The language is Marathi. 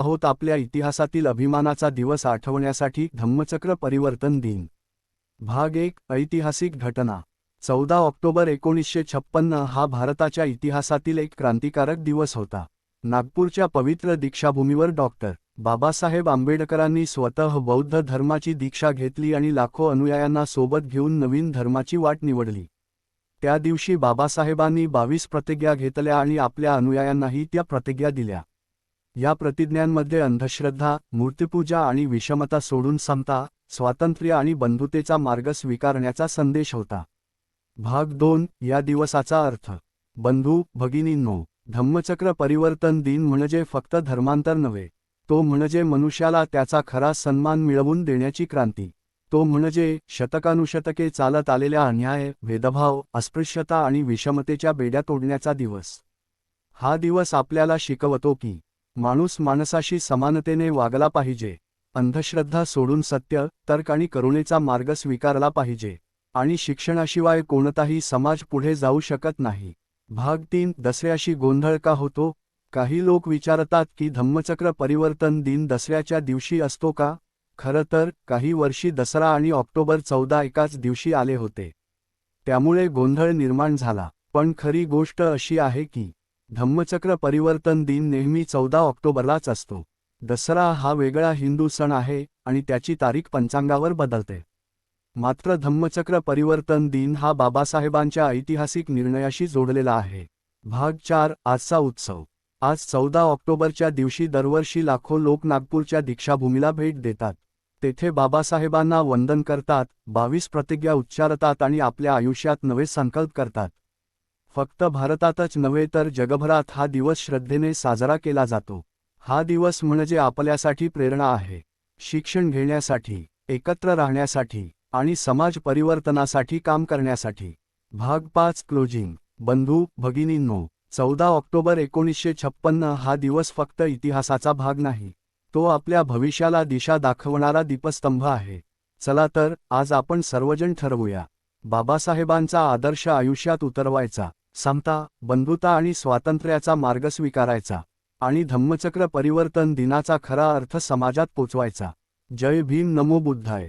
आहोत आपल्या इतिहासातील अभिमानाचा दिवस आठवण्यासाठी धम्मचक्र परिवर्तन दिन. भाग एक ऐतिहासिक घटना. चौदा ऑक्टोबर एकोणीसशे छप्पन्न हा भारताच्या इतिहासातील एक क्रांतिकारक दिवस होता. नागपूरच्या पवित्र दीक्षाभूमीवर डॉक्टर बाबासाहेब आंबेडकरांनी स्वतः बौद्ध धर्माची दीक्षा घेतली आणि लाखो अनुयायांना सोबत घेऊन नवीन धर्माची वाट निवडली. त्या दिवशी बाबासाहेबांनी बावीस प्रतिज्ञा घेतल्या आणि आपल्या अनुयायांनाही त्या प्रतिज्ञा दिल्या. या प्रतिज्ञांमध्ये अंधश्रद्धा मूर्तिपूजा आणि विषमता सोडून समता स्वातंत्र्य आणि बंधुतेचा मार्ग स्वीकारण्याचा संदेश होता. भाग दोन या दिवसाचा अर्थ. बंधू भगिनींनो धम्मचक्र परिवर्तन दिन म्हणजे फक्त धर्मांतर नव्हे. तो म्हणजे मनुष्याला त्याचा खरा सन्मान मिळवून देण्याची क्रांती. तो म्हणजे शतकानुशतके चालत आलेल्या अन्याय भेदभाव अस्पृश्यता आणि विषमतेच्या बेड्या तोडण्याचा दिवस. हा दिवस आपल्याला शिकवतो की माणूस माणसाशी समानतेने वागला पाहिजे. अंधश्रद्धा सोडून सत्य तर्क आणि करुणेचा मार्ग स्वीकारला पाहिजे. आणि शिक्षणाशिवाय कोणताही समाज पुढे जाऊ शकत नाही. भाग तीन दसऱ्याशी गोंधळ का होतो? काही लोक विचारतात की धम्मचक्र परिवर्तन दिन दसऱ्याच्या दिवशी असतो का? खरं तर काही वर्षी दसरा आणि ऑक्टोबर चौदा एकाच दिवशी आले होते. त्यामुळे गोंधळ निर्माण झाला. पण खरी गोष्ट अशी आहे की धम्मचक्र परिवर्तन दिन नेहमी चौदा ऑक्टोबरलाच असतो. दसरा हा वेगळा हिंदू सण आहे आणि त्याची तारीख पंचांगावर बदलते. मात्र धम्मचक्र परिवर्तन दिन हा बाबासाहेबांच्या ऐतिहासिक निर्णयाशी जोडलेला आहे. भाग चार आजचा उत्सव. आज चौदा ऑक्टोबरच्या दिवशी दरवर्षी लाखो लोक नागपूरच्या दीक्षाभूमीला भेट देतात. तेथे बाबासाहेबांना वंदन करतात बावीस प्रतिज्ञा उच्चारतात आणि आपल्या आयुष्यात नवे संकल्प करतात. फक्त भारतातच नव्हे तर जगभरात हा दिवस श्रद्धेने साजरा केला जातो. हा दिवस म्हणजे आपल्यासाठी प्रेरणा आहे. शिक्षण घेण्यासाठी एकत्र राहण्यासाठी आणि समाज परिवर्तनासाठी काम करण्यासाठी. भाग पाच क्लोजिंग. बंधू भगिनींनो चौदा ऑक्टोबर एकोणीसशे छप्पन्न हा दिवस फक्त इतिहासाचा भाग नाही. तो आपल्या भविष्याला दिशा दाखवणारा दीपस्तंभ आहे. चला तर आज आपण सर्वजण ठरवूया. बाबासाहेबांचा आदर्श आयुष्यात उतरवायचा. समता बंधुता आणि स्वातंत्र्याचा मार्ग स्वीकारायचा आणि धम्मचक्र परिवर्तन दिनाचा खरा अर्थ समाजात पोचवायचा. जय भीम नमो बुद्धाय.